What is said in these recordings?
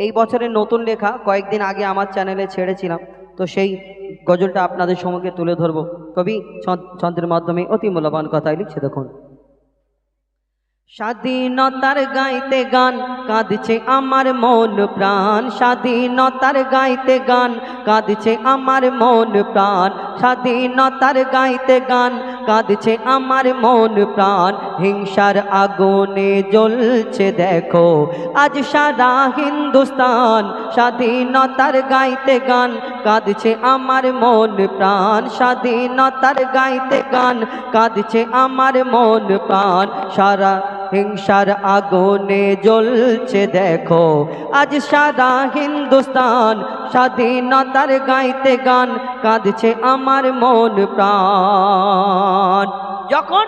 এই বছরের নতুন লেখা কয়েকদিন আগে আমার চ্যানেলে ছেড়েছিলাম। তো সেই গজলটা আপনাদের সম্মুখে তুলে ধরবো। কবি ছন্দ- ছন্দের মাধ্যমে অতি মূল্যবান কথাই লিখছে, দেখুন। স্বাধীনতার গাইতে গান, কাঁদছে আমার মন প্রাণ। স্বাধীনতার গাইতে গান, কাঁদছে আমার মন প্রাণ। স্বাধীনতার গাইতে গান কাঁদছে আমার মন প্রাণ। হিংসার আগুনে জ্বলছে দেখো, আজ সারা হিন্দুস্তান স্বাধীনতার গাইতে গান। কাঁদছে আমার মন প্রাণ, স্বাধীনতার গাইতে গান। কাঁদছে আমার মন প্রাণ, সারা হিংসার আগুনে জ্বলছে, দেখো। আজ সারা হিন্দুস্তান, স্বাধীনতার গাইতে গান, কাঁদছে আমার মন প্রাণ। যখন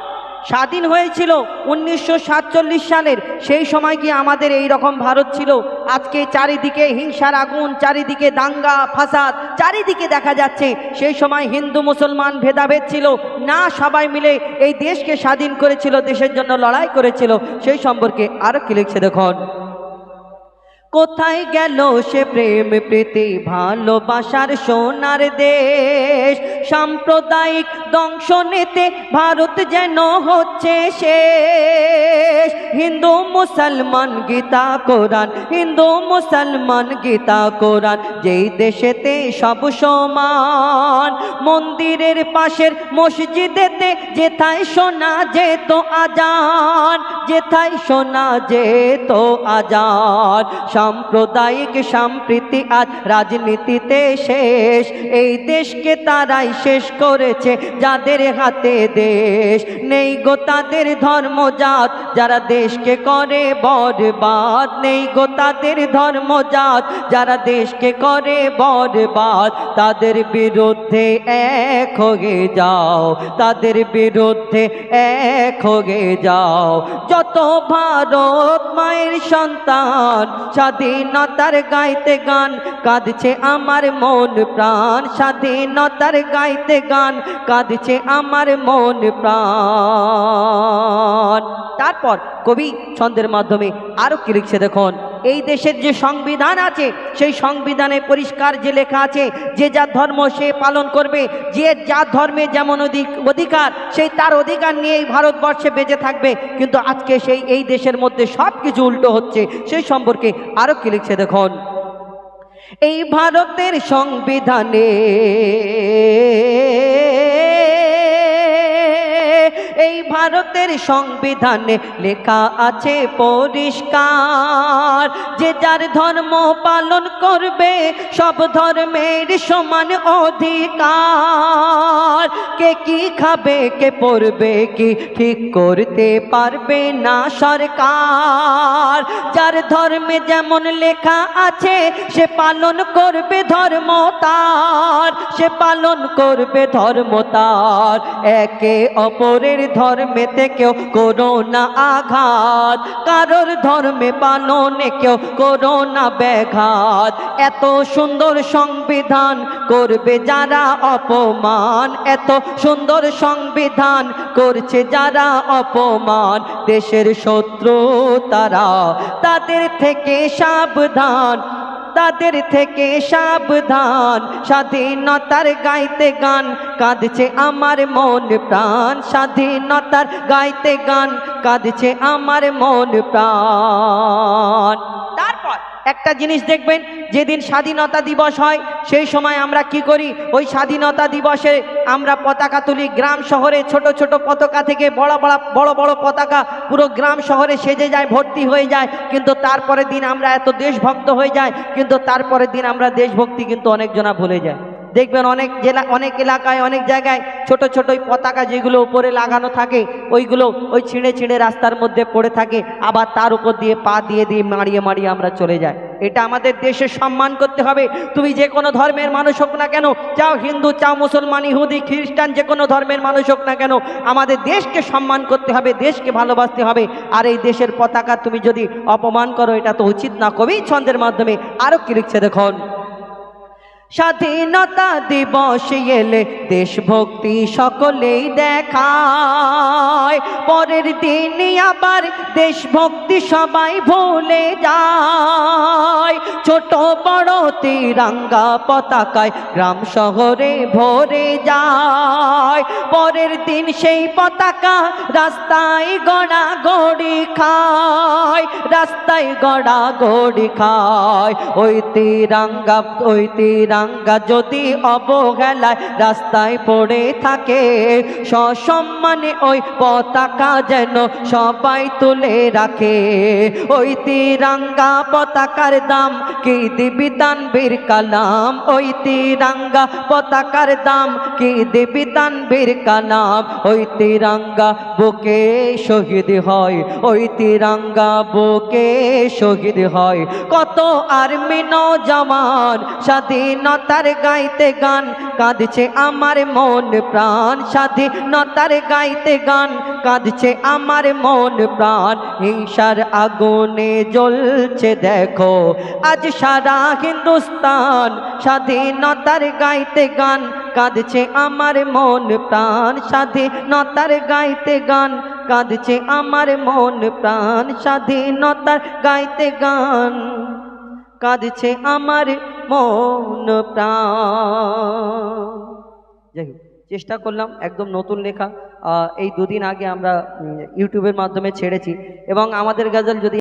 স্বাধীন হয়েছিল উনিশশো সাতচল্লিশ সালের। সেই সময় কি আমাদের এই রকম ভারত ছিল। আজকে চারিদিকে হিংসার আগুন, চারিদিকে দাঙ্গা, ফাসাদ, চারিদিকে দেখা যাচ্ছে। সেই সময় হিন্দু, মুসলমান ভেদাভেদ ছিল। না সবাই মিলে এই দেশকে স্বাধীন করেছিল, দেশের জন্য লড়াই করেছিল। সেই সম্পর্কে আরও কি লিখছে দেখুন। কোথায় গেল সে প্রেম প্রীতি? ভালোবাসার সোনার দেশ। সাম্প্রদায়িক দংশনেতে ভারত যেন হচ্ছে শেষ। হিন্দু মুসলমান গীতা, কোরআন। হিন্দু মুসলমান গীতা, কোরআন। যেই দেশেতে সব সমান, মন্দিরের পাশের মসজিদেতে যেথায় শোনা যেত আজান, যেথায় শোনা যেত আজান। সাম্প্রদায়িক সম্প্রীতি আজ রাজনীতিতে শেষ, এই দেশকে তারাই শেষ করেছে যাদের হাতে দেশ। নেই গো তাদের ধর্মজাত, যারা দেশকে করে, বরবাদ নেই গো তাদের ধর্মজাত। যারা দেশকে করে, বরবাদ, তাদের বিরুদ্ধে এক হয়ে যাও। তাদের বিরুদ্ধে এক হয়ে যাও। যত ভারত মায়ের সন্তান, স্বাধীনতার গাইতে গান, কাঁদছে আমার মন প্রাণ। স্বাধীনতার গাইতে গান, কাঁদছে আমার মন প্রাণ। তারপর কবি ছন্দের মাধ্যমে আরও কি লিখছে দেখুন, এই দেশের যে সংবিধান আছে, সেই সংবিধানে পরিষ্কার যে লেখা আছে, যে যার ধর্ম সে পালন করবে, যে যার ধর্মে যেমন অধিক- অধিকার, সেই তার অধিকার নিয়েই ভারতবর্ষে বেঁচে থাকবে। কিন্তু আজকে সেই, এই দেশের মধ্যে সব কিছু উল্টো হচ্ছে, সেই সম্পর্কে আরও কি লিখছে দেখুন, এই ভারতের সংবিধানে ভারতের সংবিধানে লেখা আছে পরিষ্কার, যে যার ধর্ম পালন করবে সব ধর্মের সমান অধিকার। কে কি খাবে, কে পড়বে কি ঠিক করতে পারবে না সরকার। যার ধর্মে যেমন লেখা আছে, সে পালন করবে ধর্ম তার। সে পালন করবে ধর্ম তার। একে অপরের ধর্মেতে কেউ করো না আঘাত। কারোর ধর্মে পালনে কেউ করো না ব্যাঘাত। এত সুন্দর সংবিধান করবে যারা অপমান। এত সুন্দর সংবিধান করছে যারা অপমান। দেশের শত্রু তারা, তাদের থেকে সাবধান। তাদের থেকে সাবধান, স্বাধীনতার গাইতে গান কাঁদছে আমার মন প্রাণ, স্বাধীনতার গাইতে গান কাঁদছে আমার মন প্রাণ। তারপর একটা জিনিস দেখবেন, যেদিন স্বাধীনতা দিবস হয়, সেই সময় আমরা কি করি? ওই স্বাধীনতা দিবসে আমরা পতাকা তুলি। গ্রাম শহরে ছোট ছোট পতাকা থেকে বড় বড় বড় বড় পতাকা পুরো গ্রাম শহরে সেজে যায়, ভর্তি হয়ে যায়। কিন্তু তারপরের দিন আমরা এত দেশভক্ত হয়ে যায় কিন্তু তারপরের দিন আমরা দেশভক্তি কিন্তু অনেকজনা ভুলে যায়। দেখবেন অনেক জেলা, অনেক এলাকায়, অনেক জায়গায় ছোট ছোট ওই পতাকা যেগুলো উপরে লাগানো থাকে, ওইগুলো ওই ছিঁড়ে ছিঁড়ে রাস্তার মধ্যে পড়ে থাকে, আবার তার উপর দিয়ে পা দিয়ে দিয়ে মারিয়ে মারিয়ে আমরা চলে যাই। এটা আমাদের দেশে সম্মান করতে হবে। তুমি যে কোনো ধর্মের মানুষ হোক না কেন, চাও হিন্দু, চাও মুসলমান, ইহুদি, খ্রিস্টান, যে কোনো ধর্মের মানুষ হোক না কেন, আমাদের দেশকে সম্মান করতে হবে, দেশকে ভালোবাসতে হবে। আর এই দেশের পতাকা তুমি যদি অপমান করো, এটা তো উচিত না। কবি ছন্দের মাধ্যমে আরও কি লিখছে দেখুন। স্বাধীনতা দিবস এলে দেশভক্তি সকলেই দেখায়। পরের দিন আবার দেশভক্তি সবাই ভুলে যায়। ছোট বড় তিরঙ্গা পতাকায় গ্রাম শহরে ভরে যায়। পরের দিন সেই পতাকা রাস্তায় গড়া গড়ি খায়, রাস্তায় গড়া গড়ি খায়। ওই তিরঙ্গা ওই তিরঙ্গা যদি অবহেলায় রাস্তায় পড়ে থাকে, সসম্মানে ওই পতাকা যেন সবাই তুলে রাখে। ওই তিরঙ্গা পতাকার দাম কি দিবি তানবীর কালাম? ওই তিরঙ্গা পতাকার দাম কি দিবি তানবীর কালাম? ওই তিরঙ্গা বুকে শহীদ হয়, ওই তিরঙ্গা বুকে শহীদ হয়। কত আর্মি নৌজওয়ান স্বাধীনতার গাইতে গান কাঁদছে আমার মন প্রাণ। স্বাধীনতার গাইতে গান কাঁদছে আমার মন প্রাণ। হিংসার আগুনে জ্বলছে দেখো, আজ সারা হিন্দুস্তান। স্বাধীনতার গাইতে গান কাঁদছে আমার মন প্রাণ। স্বাধীনতার গাইতে গান কাঁদছে আমার মন প্রাণ। স্বাধীনতার গাইতে গান কাঁদছে আমার মন প্রাণ। চেষ্টা করলাম একদম নতুন লেখা। এই দুদিন আগে আমরা ইউটিউবের মাধ্যমে ছেড়েছি। এবং আমাদের গাজল যদি